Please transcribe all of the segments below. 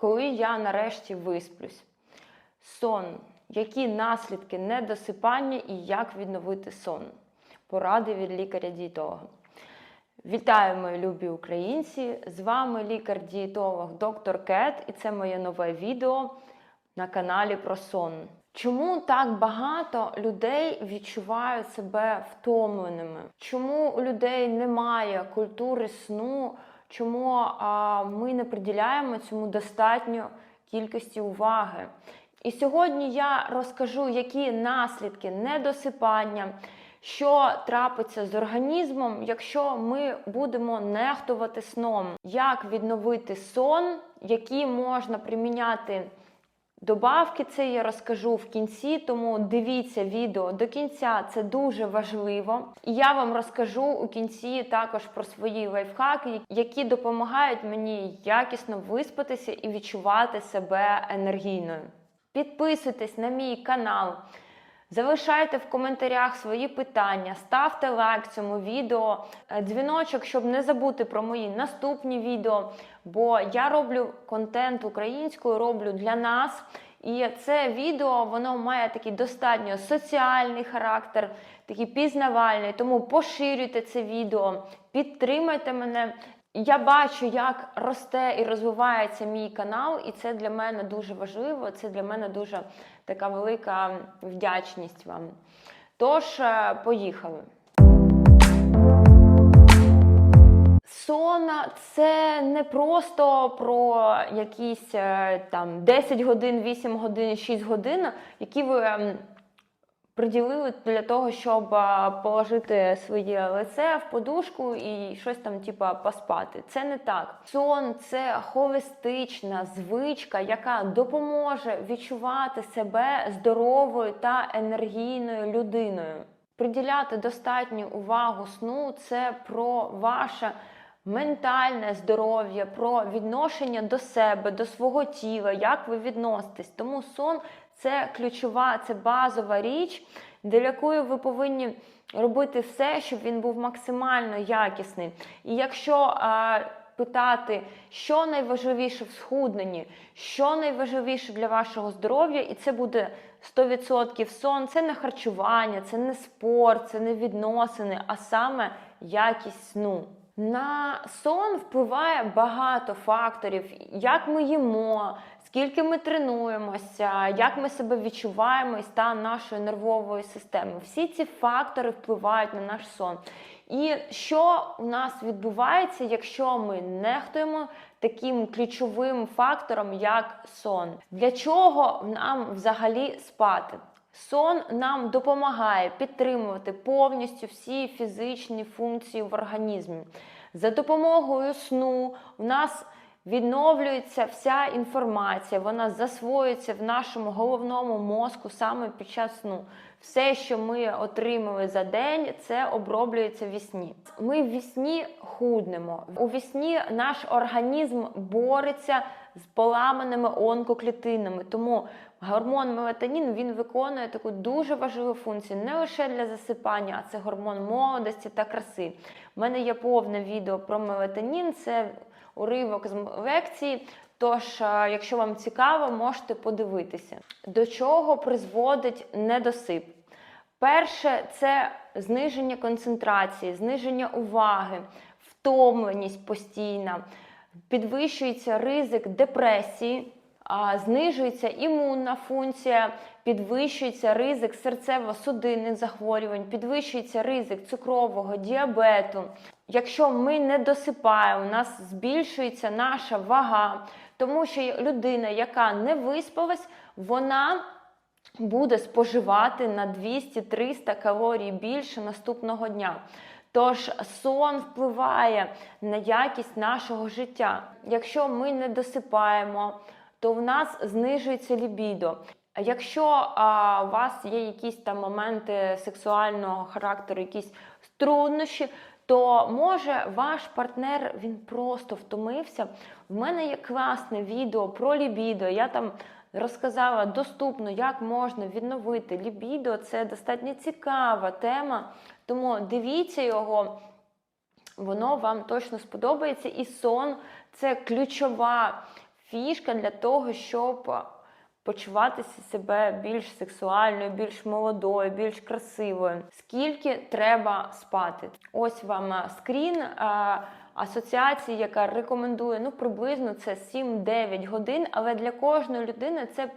Коли я нарешті висплюсь? Сон. Які наслідки недосипання і як відновити сон? Поради від лікаря-дієтолога. Вітаю, мої любі українці! З вами лікар-дієтолог доктор Кет, і це моє нове відео на каналі про сон. Чому так багато людей відчувають себе втомленими? Чому у людей немає культури сну? Чому ми не приділяємо цьому достатньо кількості уваги? І сьогодні я розкажу, які наслідки недосипання, що трапиться з організмом, якщо ми будемо нехтувати сном, як відновити сон, які можна приміняти. Добавки це я розкажу в кінці, тому дивіться відео до кінця, це дуже важливо. І я вам розкажу у кінці також про свої лайфхаки, які допомагають мені якісно виспатися і відчувати себе енергійною. Підписуйтесь на мій канал, залишайте в коментарях свої питання, ставте лайк цьому відео, е, дзвіночок, щоб не забути про мої наступні відео. Бо я роблю контент українською, роблю для нас. І це відео воно має такий достатньо соціальний характер, такий пізнавальний. Тому поширюйте це відео, підтримайте мене. Я бачу, як росте і розвивається мій канал, і це для мене дуже важливо. Це для мене дуже така велика вдячність вам. Тож, е, поїхали. Сон це не просто про якісь е, там 10 годин, 8 годин, 6 годин, які ви ем, приділили для того, щоб е, положити своє лице в подушку і щось там, типа, поспати. Це не так. Сон це холістична звичка, яка допоможе відчувати себе здоровою та енергійною людиною. Приділяти достатню увагу сну це про ваше ментальне здоров'я, про відношення до себе, до свого тіла, як ви відноситесь. Тому сон це ключова, це базова річ, для якої ви повинні робити все, щоб він був максимально якісний. І якщо а, питати, що найважливіше в схудненні, що найважливіше для вашого здоров'я, і це буде 100% сон, це не харчування, це не спорт, це не відносини, а саме якість сну. На сон впливає багато факторів, як ми їмо, скільки ми тренуємося, як ми себе відчуваємо і стан нашої нервової системи. Всі ці фактори впливають на наш сон. І що у нас відбувається, якщо ми нехтуємо таким ключовим фактором, як сон? Для чого нам взагалі спати? Сон нам допомагає підтримувати повністю всі фізичні функції в організмі. За допомогою сну у нас відновлюється вся інформація, вона засвоюється в нашому головному мозку саме під час сну. Все, що ми отримали за день, це оброблюється в вісні. Ми в вісні худнемо. У вісні наш організм бореться з поламаними онкоклітинами. Тому гормон мелатонін він виконує таку дуже важливу функцію не лише для засипання, а це гормон молодості та краси. У мене є повне відео про мелатонін, це уривок з лекції. Тож, е, якщо вам цікаво, можете подивитися, до чого призводить недосип. Перше, це зниження концентрації, зниження уваги, втомленість постійна, підвищується ризик депресії, знижується імунна функція, підвищується ризик серцево-судинних захворювань, підвищується ризик цукрового діабету. Якщо ми не досипаємо, у нас збільшується наша вага, тому що людина, яка не виспалась, вона буде споживати на 200-300 калорій більше наступного дня. Тож сон впливає на якість нашого життя. Якщо ми не досипаємо, то в нас знижується лібідо. Якщо а, у вас є якісь там моменти сексуального характеру, якісь труднощі, то може ваш партнер він просто втомився. В мене є класне відео про лібідо. Я там розказала доступно, як можна відновити лібідо. Це достатньо цікава тема. Тому дивіться його, воно вам точно сподобається. І сон це ключова фішка для того, щоб почуватися себе більш сексуальною, більш молодою, більш красивою. Скільки треба спати? Ось вам скрін а, асоціації, яка рекомендує ну приблизно це 7-9 годин, але для кожної людини це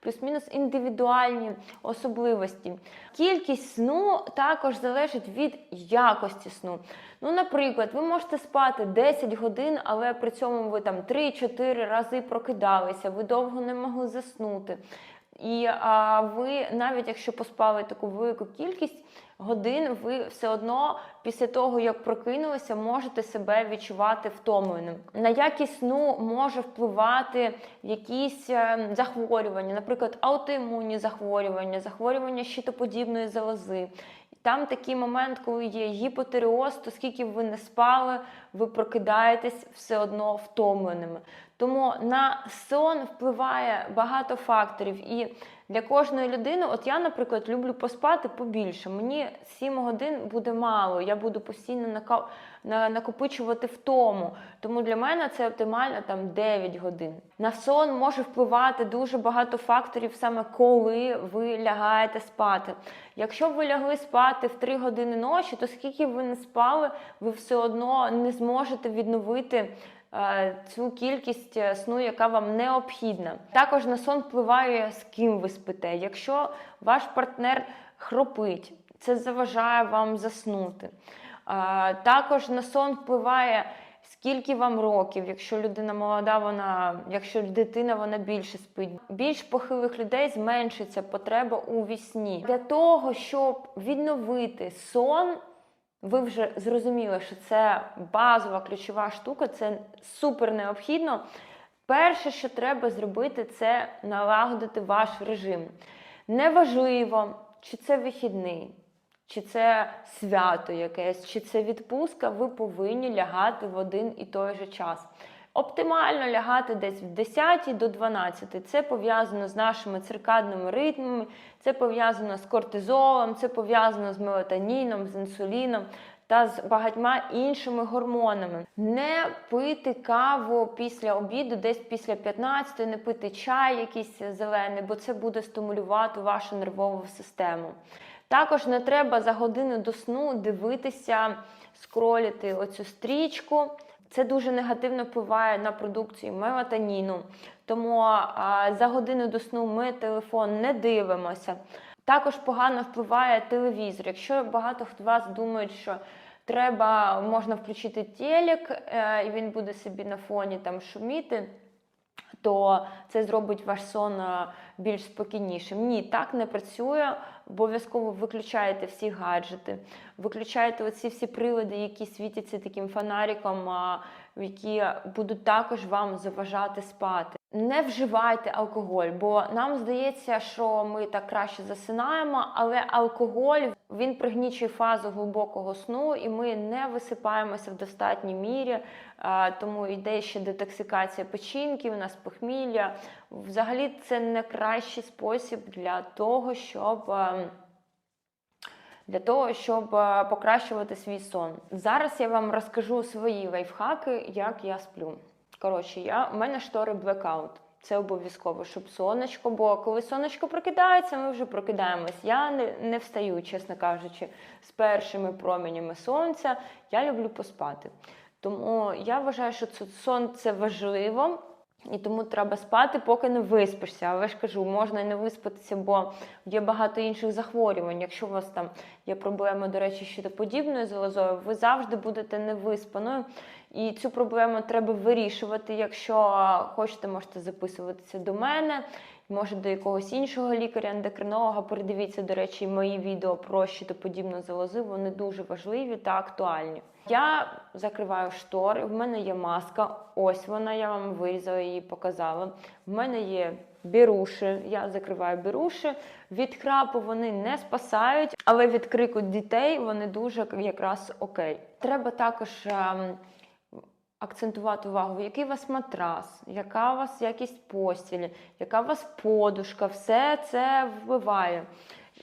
плюс-мінус індивідуальні особливості. Кількість сну також залежить від якості сну. Ну, наприклад, ви можете спати 10 годин, але при цьому ви там 3-4 рази прокидалися, ви довго не могли заснути. І а, ви, навіть якщо поспали таку велику кількість годин, ви все одно після того, як прокинулися, можете себе відчувати втомленим. На якість сну може впливати якісь е, захворювання, наприклад, аутоімунні захворювання, захворювання щитоподібної залози. Там такий момент, коли є гіпотиреоз, то скільки б ви не спали, ви прокидаєтесь все одно втомленими. Тому на сон впливає багато факторів. І для кожної людини, от я, наприклад, люблю поспати побільше. Мені 7 годин буде мало, я буду постійно накопичувати втому. Тому для мене це оптимально там 9 годин. На сон може впливати дуже багато факторів, саме коли ви лягаєте спати. Якщо ви лягли спати в 3 години ночі, то скільки ви не спали, ви все одно не зможете відновити цю кількість е, сну, яка вам необхідна. Також на сон впливає, з ким ви спите. Якщо ваш партнер хропить, це заважає вам заснути. Е, Також на сон впливає. Скільки вам років, якщо людина молода, вона, якщо дитина вона більше спить. Більш похилих людей зменшиться потреба у вісні. Для того, щоб відновити сон, ви вже зрозуміли, що це базова ключова штука, це супер необхідно. Перше, що треба зробити, це налагодити ваш режим. Неважливо, чи це вихідний, чи це свято якесь, чи це відпустка, ви повинні лягати в один і той же час. Оптимально лягати десь в 10 до 12. Це пов'язано з нашими циркадними ритмами, це пов'язано з кортизолом, це пов'язано з мелатоніном, з інсуліном та з багатьма іншими гормонами. Не пити каву після обіду, десь після 15, не пити чай якийсь зелений, бо це буде стимулювати вашу нервову систему. Також не треба за годину до сну дивитися, скролити оцю стрічку. Це дуже негативно впливає на продукцію мелатоніну. Тому за годину до сну ми телефон не дивимося. Також погано впливає телевізор. Якщо багато хто вас думають, що треба можна включити телек, е, і він буде собі на фоні там шуміти. То це зробить ваш сон е, більш спокійнішим. Ні, так не працює. Обов'язково виключаєте всі гаджети, виключаєте оці всі прилади, які світяться таким фонариком, які будуть також вам заважати спати. Не вживайте алкоголь, бо нам здається, що ми так краще засинаємо, але алкоголь він пригнічує фазу глибокого сну, і ми не висипаємося в достатній мірі, тому йде ще детоксикація печінки, у нас похмілля. Взагалі, це не кращий спосіб для того, щоб. ем, для того, щоб е, покращувати свій сон. Зараз я вам розкажу свої лайфхаки, як я сплю. Коротше, я, у мене штори блекаут. Це обов'язково, щоб сонечко, бо коли сонечко прокидається, ми вже прокидаємось. Я не, не встаю, чесно кажучи, з першими променями сонця. Я люблю поспати. Тому я вважаю, що сон це важливо. І тому треба спати, поки не виспишся. Але ж кажу, можна і не виспатися, бо є багато інших захворювань. Якщо у вас там є проблеми, до речі, щитоподібною залозою, ви завжди будете невиспаною. І цю проблему треба вирішувати. Якщо хочете, можете записуватися до мене, може до якогось іншого лікаря-ендокринолога. Передивіться, до речі, мої відео про щитоподібну залозу. Вони дуже важливі та актуальні. Я закриваю штори, в мене є маска. Ось вона, я вам вирізала її, показала. В мене є біруші, я закриваю біруші. Від крапу вони не спасають, але від крику дітей вони дуже якраз окей. Треба також. Акцентувати увагу, який у вас матрас, яка у вас якість постілі, яка у вас подушка, все це впливає.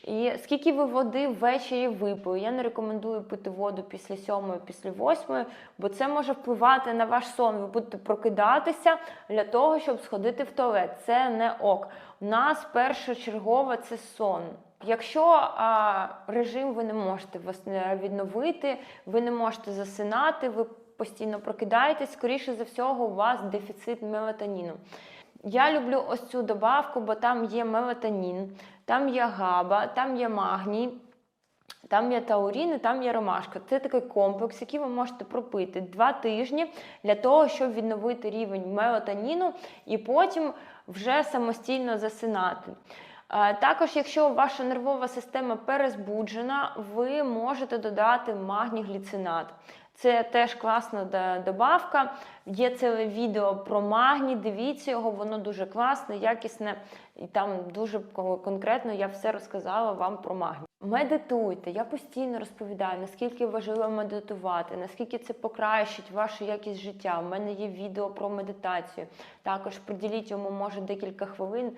І скільки ви води ввечері випили? Я не рекомендую пити воду після сьомої, після восьмої, бо це може впливати на ваш сон. Ви будете прокидатися для того, щоб сходити в туалет. Це не ок. У нас першочергово це сон. Якщо а, режим ви не можете відновити, ви не можете засинати, ви постійно прокидаєтесь, скоріше за всього, у вас дефіцит мелатоніну. Я люблю ось цю добавку, бо там є мелатонін, там є габа, там є магній, там є таурін і там є ромашка. Це такий комплекс, який ви можете пропити два тижні для того, щоб відновити рівень мелатоніну і потім вже самостійно засинати. Також, якщо ваша нервова система перезбуджена, ви можете додати магній-гліцинат. Це теж класна добавка. Є ціле відео про магній. Дивіться його, воно дуже класне, якісне, і там дуже конкретно я все розказала вам про магній. Медитуйте. Я постійно розповідаю, наскільки важливо медитувати, наскільки це покращить вашу якість життя. У мене є відео про медитацію. Також приділіть йому, може, декілька хвилин.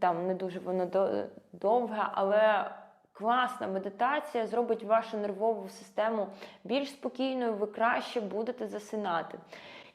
Там не дуже воно до- довге, але класна медитація зробить вашу нервову систему більш спокійною, ви краще будете засинати.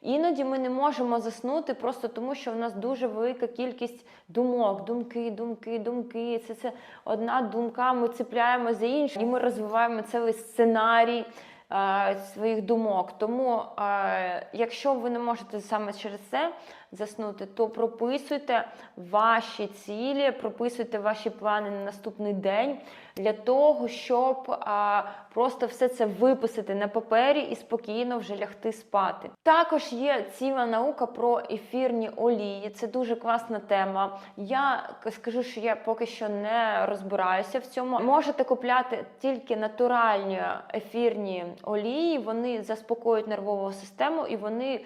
Іноді ми не можемо заснути просто тому, що в нас дуже велика кількість думок, думки, думки, думки. Це, це одна думка, ми цепляємо за іншу, і ми розвиваємо цілий сценарій е, своїх думок. Тому, е, якщо ви не можете саме через це заснути, то прописуйте ваші цілі, прописуйте ваші плани на наступний день для того, щоб а, просто все це виписати на папері і спокійно вже лягти спати. Також є ціла наука про ефірні олії. Це дуже класна тема. Я скажу, що я поки що не розбираюся в цьому. Можете купляти тільки натуральні ефірні олії. Вони заспокоюють нервову систему і вони.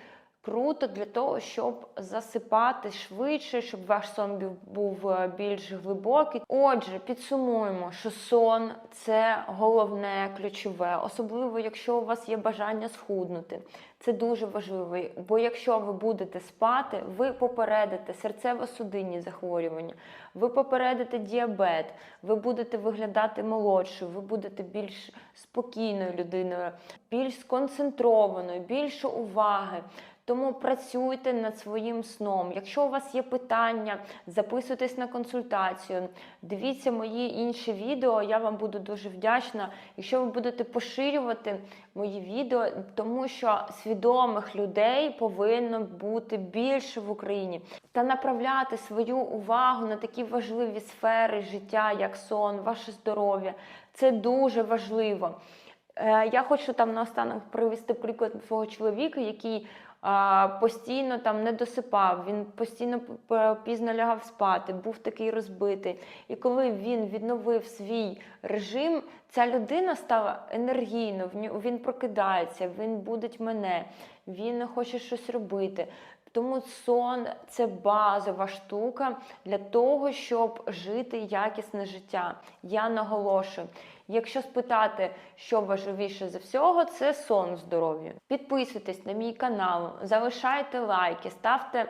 Круто для того, щоб засипати швидше, щоб ваш сон був- е, більш глибокий. Отже, підсумуємо, що сон це головне ключове, особливо якщо у вас є бажання схуднути. Це дуже важливо, бо якщо ви будете спати, ви попередите серцево-судинні захворювання, ви попередите діабет, ви будете виглядати молодшою, ви будете більш спокійною людиною, більш сконцентрованою, більше уваги. Тому працюйте над своїм сном. Якщо у вас є питання, записуйтесь на консультацію. Дивіться мої інші відео. Я вам буду дуже вдячна, якщо ви будете поширювати мої відео, тому що свідомих людей повинно бути більше в Україні та направляти свою увагу на такі важливі сфери життя, як сон, ваше здоров'я. Це дуже важливо. Е, Я хочу там наостанок привести приклад свого чоловіка, який постійно там не досипав, він постійно пізно лягав спати, був такий розбитий. І коли він відновив свій режим, ця людина стала ню- він прокидається, він будить мене, він хоче щось робити. Тому сон це базова штука для того, щоб жити якісне життя. Я наголошую. Якщо спитати, що важливіше за всього, це сон здоров'я. Підписуйтесь на мій канал, залишайте лайки, ставте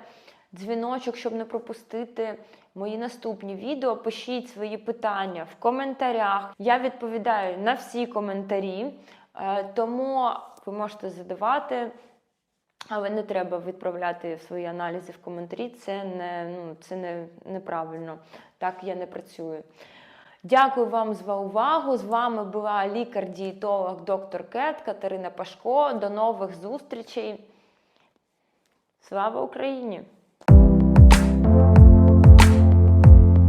дзвіночок, щоб не пропустити мої наступні відео. Пишіть свої питання в коментарях. Я відповідаю на всі коментарі, е, тому ви можете задавати. Але не треба відправляти свої аналізи в коментарі. Це не ну це не неправильно. Так я не працюю. Дякую вам за увагу. З вами була лікар-дієтолог доктор Кет Катерина Пашко. До нових зустрічей. Слава Україні!